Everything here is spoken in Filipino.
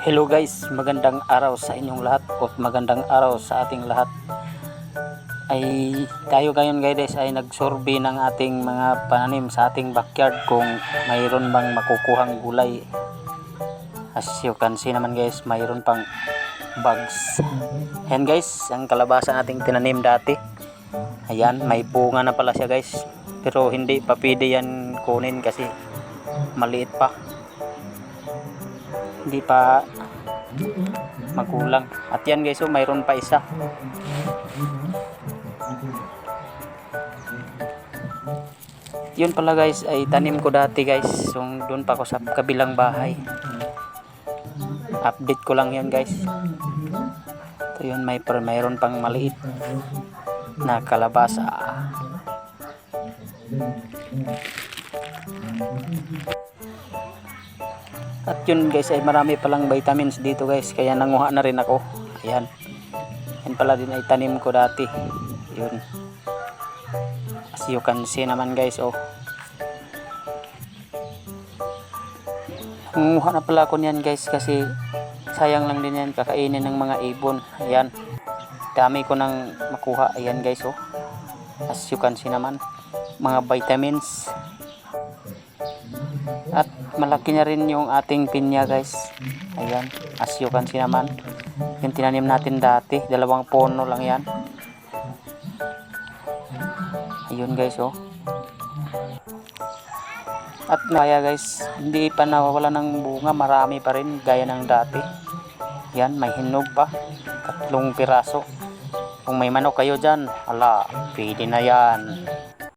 Hello guys, magandang araw sa inyong lahat o magandang araw sa ating lahat. Ay tayo ngayon guys ay nagsurvey ng ating mga pananim sa ating backyard kung mayroon bang makukuhang gulay. As you can see naman guys, mayroon pang bugs. Ayan guys, ang kalabasa nating tinanim dati. Ayan, may bunga na pala siya guys. Pero hindi pa pwede yan kunin kasi maliit pa hindi pa magulang. At yan guys oh mayroon pa isa. Yun pala guys ay tanim ko dati guys. So doon pa ako sa kabilang bahay. Update ko lang yan guys. Ito yun may mayroon pang maliit na kalabasa At yun guys ay marami palang vitamins dito guys kaya nanguha na rin ako. Ayan. Yan pala din ay tanim ko dati. Yun. As you can see naman guys oh. Nanguha na pala ako niyan guys kasi sayang lang din yan kakainin ng mga ibon. Ayan. Dami ko nang makuha. Ayan guys oh. As you can see naman mga vitamins at malaki na rin yung ating pinya guys. Ayan as you can see naman. Yung tinanim natin dati dalawang puno lang yan. Ayun guys oh. At kaya guys hindi pa nawawala ng bunga marami pa rin gaya ng dati. Yan may hinog pa tatlong piraso. Kung may manok kayo dyan ala pwede na yan